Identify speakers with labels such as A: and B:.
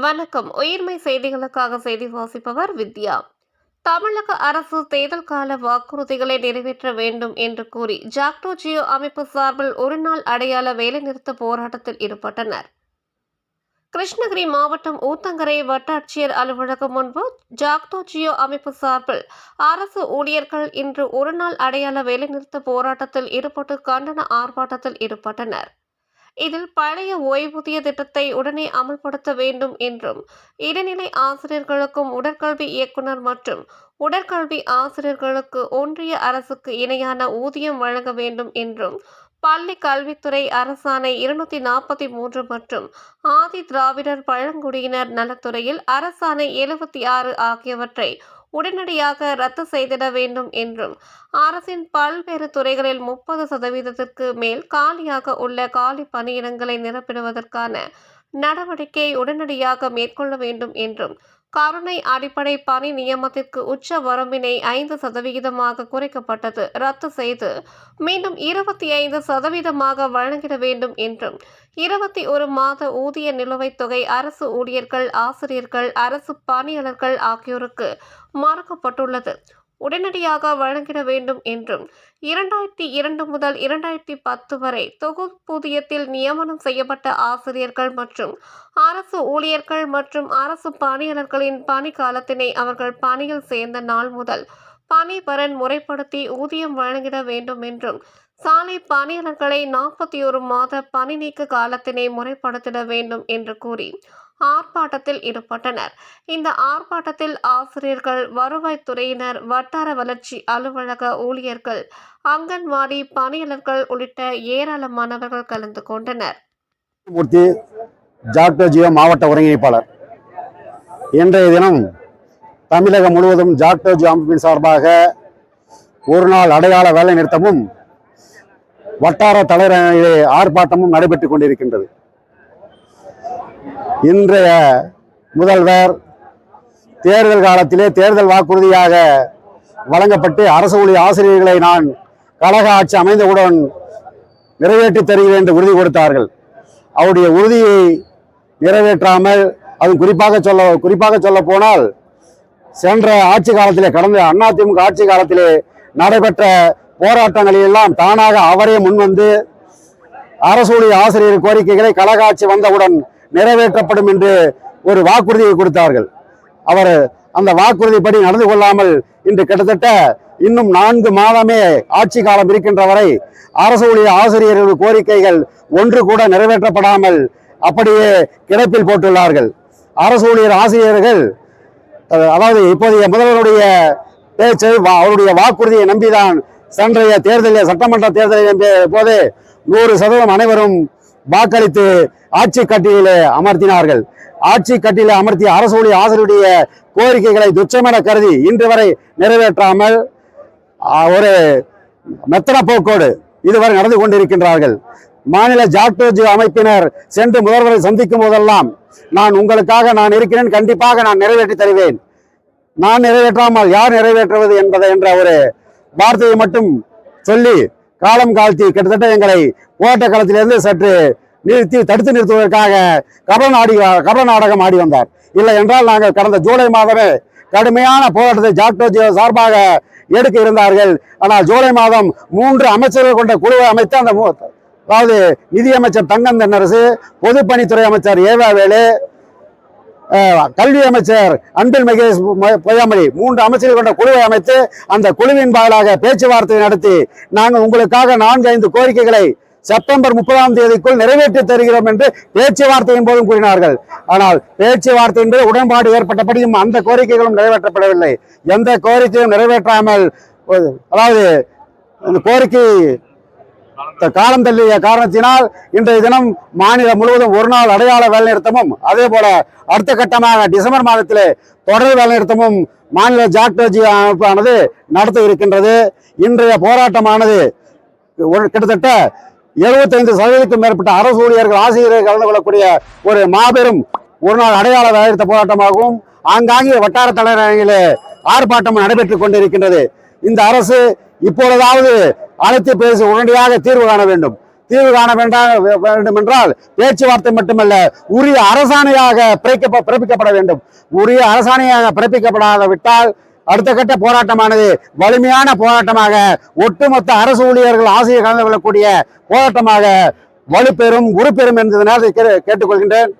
A: வணக்கம். உயிர்மை செய்திகளுக்காக செய்தி வாசிப்பவர் வித்யா. தமிழக அரசு தேர்தல் கால வாக்குறுதிகளை நிறைவேற்ற வேண்டும் என்று கூறி ஜாக்டோ ஜியோ அமைப்பு சார்பில் ஒருநாள் அடையாள வேலைநிறுத்த போராட்டத்தில் ஈடுபட்டனர். கிருஷ்ணகிரி மாவட்டம் ஊத்தங்கரை வட்டாட்சியர் அலுவலகம் முன்பு ஜாக்டோ ஜியோ அமைப்பு சார்பில் அரசு ஊழியர்கள் இன்று ஒருநாள் அடையாள வேலைநிறுத்த போராட்டத்தில் ஈடுபட்டு கண்டன ஆர்ப்பாட்டத்தில் ஈடுபட்டனர். இதில் பழைய ஓய்வூதிய திட்டத்தை உடனே அமல்படுத்த வேண்டும் என்றும் இடைநிலை ஆசிரியர்களுக்கும் உடற்கல்வி இயக்குனர் மற்றும் உடற்கல்வி ஆசிரியர்களுக்கு ஒன்றிய அரசுக்கு இணையான ஊதியம் வழங்க வேண்டும் என்றும் பள்ளி கல்வித்துறை அரசாணை இருநூத்தி நாற்பத்தி மூன்று மற்றும் ஆதி திராவிடர் பழங்குடியினர் நலத்துறையில் அரசாணை எழுபத்தி ஆறு ஆகியவற்றை உடனடியாக ரத்து செய்திட வேண்டும் என்றும் அரசின் பல்வேறு துறைகளில் முப்பது சதவீதத்திற்கு மேல் காலியாக உள்ள காலி பணியிடங்களை நிரப்பிடுவதற்கான நடவடிக்கை உடனடியாக மேற்கொள்ள வேண்டும் என்றும் கருணை அடிப்படை பணி நியமனத்திற்கு உச்ச வரம்பினை ஐந்து சதவிகிதமாக குறைக்கப்பட்டது. ரத்து செய்து மீண்டும் இருபத்தி ஐந்து சதவீதமாக வழங்கிட வேண்டும் என்றும் இருபத்தி ஒரு மாத ஊதிய நிலுவைத் தொகை அரசு ஊழியர்கள் ஆசிரியர்கள் அரசு பணியாளர்கள் ஆகியோருக்கு மறுக்கப்பட்டுள்ளது. உடனடியாக வழங்கிட வேண்டும் என்றும் இரண்டாயிரத்தி இரண்டு முதல் இரண்டாயிரத்தி பத்து வரை தொகுப்பூதியத்தில் நியமனம் செய்யப்பட்ட ஆசிரியர்கள் மற்றும் அரசு ஊழியர்கள் மற்றும் அரசு பணியாளர்களின் பணி காலத்தினை அவர்கள் பணியில் சேர்ந்த நாள் முதல் பணிபரன் முறைப்படுத்தி ஊதியம் வழங்கிட வேண்டும் என்றும் சாலை பணியாளர்களை நாற்பத்தி ஒரு மாத பணி நீக்க காலத்தினை முறைப்படுத்திட வேண்டும் என்று கூறி ஆர்ப்பாட்டத்தில் ஈடுபட்டனர். இந்த ஆர்ப்பாட்டத்தில் ஆசிரியர்கள் வருவாய்த்துறையினர் வட்டார வளர்ச்சி அலுவலக ஊழியர்கள் அங்கன்வாடி பணியாளர்கள் உள்ளிட்ட ஏராளமானவர்கள் கலந்து கொண்டனர்.
B: மூர்த்தி ஜாக்டோ மாவட்ட ஒருங்கிணைப்பாளர். இன்றைய தினம் தமிழகம் முழுவதும் ஜாக்டோ அமைப்பின் சார்பாக ஒரு நாள் அடையாள வேலை நிறுத்தமும் வட்டார தலைவர் ஆர்ப்பாட்டமும் நடைபெற்றுக் கொண்டிருக்கின்றது. இன்றைய முதல்வர் தேர்தல் காலத்திலே தேர்தல் வாக்குறுதியாக வழங்கப்பட்டு அரசு ஊழிய ஆசிரியர்களை நான் கழக ஆட்சி அமைந்தவுடன் நிறைவேற்றித் தருகிறேன் என்று உறுதி கொடுத்தார்கள். அவருடைய உறுதியை நிறைவேற்றாமல் அது குறிப்பாக சொல்ல குறிப்பாக சொல்ல போனால் சென்ற ஆட்சி காலத்திலே கடந்த அதிமுக ஆட்சி காலத்திலே நடைபெற்ற போராட்டங்களிலெல்லாம் தானாக அவரே முன்வந்து அரசு ஊழிய ஆசிரியர் கோரிக்கைகளை கழக ஆட்சி வந்தவுடன் நிறைவேற்றப்படும் என்று ஒரு வாக்குறுதியை கொடுத்தார்கள். அவர் அந்த வாக்குறுதிப்படி நடந்து கொள்ளாமல் இன்று கிட்டத்தட்ட இன்னும் நான்கு மாதமே ஆட்சி காலம் இருக்கின்ற வரை அரசு ஊழிய ஆசிரியர்கள் கோரிக்கைகள் ஒன்று கூட நிறைவேற்றப்படாமல் அப்படியே கிடப்பில் போட்டுள்ளார்கள். அரசு ஊழியர் ஆசிரியர்கள் அதாவது இப்போதைய முதல்வருடைய பேச்சை வா- அவருடைய வாக்குறுதியை நம்பிதான் சென்றைய தேர்தலில் சட்டமன்ற தேர்தலில் போது நூறு சதவீதம் அனைவரும் வாக்களித்து ஆட்சி கட்டியிலே அமர்த்தினார்கள். ஆட்சி கட்டியில் அமர்த்திய அரசு ஊழியர் ஆசிரியருடைய கோரிக்கைகளை துச்சமென கருதி இன்று வரை நிறைவேற்றாமல் ஒரு மெத்தன போக்கோடு இதுவரை நடந்து கொண்டிருக்கின்றார்கள். மாநில ஜாக்டோஜி அமைப்பினர் சென்று முதல்வரை சந்திக்கும் போதெல்லாம் நான் உங்களுக்காக நான் இருக்கிறேன் கண்டிப்பாக நான் நிறைவேற்றி தருவேன். நான் நிறைவேற்றாமல் யார் நிறைவேற்றுவது என்பதை என்ற ஒரு வார்த்தையை மட்டும் சொல்லி காலம் காழ்த்தி கிட்டத்தட்ட எங்களை போராட்ட களத்திலிருந்து சற்று நிறுத்தி தடுத்து நிறுத்துவதற்காக கபல நாடி கபல நாடகம் ஆடி வந்தார். இல்லை என்றால் நாங்கள் கடந்த ஜூலை மாதமே கடுமையான போராட்டத்தை ஜாக்டோஜியோ சார்பாக எடுக்க இருந்தார்கள். ஆனால் ஜூலை மாதம் மூன்று அமைச்சர்கள் கொண்ட குழுவை அமைத்து அந்த அதாவது நிதியமைச்சர் தங்கம் தென்னரசு பொதுப்பணித்துறை அமைச்சர் ஏவாவேலு கல்வி அமைச்சர் அன்பில் மகேஷ் பொய்யாமொழி. மூன்று அமைச்சர்கள் கொண்ட குழுவை அமைத்து அந்த குழுவின் வாயிலாக பேச்சுவார்த்தை நடத்தி நாங்கள் உங்களுக்காக நான்கு ஐந்து கோரிக்கைகளை செப்டம்பர் முப்பதாம் தேதிக்குள் நிறைவேற்றி தருகிறோம் என்று பேச்சுவார்த்தையின் போதும் கூறினார்கள். ஆனால் பேச்சுவார்த்தை என்பது உடன்பாடு ஏற்பட்டபடியும் அந்த கோரிக்கைகளும் நிறைவேற்றப்படவில்லை. எந்த கோரிக்கையும் நிறைவேற்றாமல் அதாவது கோரிக்கை காலம் தள்ளிய காரணத்தினால் இன்றைய தினம் மாநிலம் முழுவதும் ஒரு நாள் அடையாள வேலைநிறுத்தமும் அதே போல அடுத்த கட்டமாக டிசம்பர் மாதத்திலே தொடர் வேலைநிறுத்தமும் மாநில ஜாக்டோஜி அமைப்பானது நடத்த இருக்கின்றது. இன்றைய போராட்டமானது ஒரு கிட்டத்தட்ட எழுபத்தைந்து சதவீதத்துக்கும் மேற்பட்ட அரசு ஊழியர்கள் ஆசிரியர்கள் கலந்து கொள்ளக்கூடிய ஒரு மாபெரும் ஒரு நாள் அடையாள வேலைநிறுத்த போராட்டமாகவும் ஆங்காங்கே வட்டார தலைநகரிலே ஆர்ப்பாட்டம் நடைபெற்றுக் கொண்டிருக்கின்றது. இந்த அரசு இப்பொழுதாவது அழைத்து பேசி உடனடியாக தீர்வு காண வேண்டும். தீர்வு காண வேண்டாம் வேண்டும் என்றால் பேச்சுவார்த்தை மட்டுமல்ல உரிய அரசாணையாக பிறக்க பிறப்பிக்கப்பட வேண்டும். உரிய அரசாணையாக பிறப்பிக்கப்படாத விட்டால் அடுத்த கட்ட போராட்டமானது வலிமையான போராட்டமாக ஒட்டுமொத்த அரசு ஊழியர்கள் ஆசிரியர் கலந்து கொள்ளக்கூடிய போராட்டமாக வலுப்பெறும் உறுப்பெறும் என்பதனால் கே- கேட்டுக்கொள்கின்றேன்.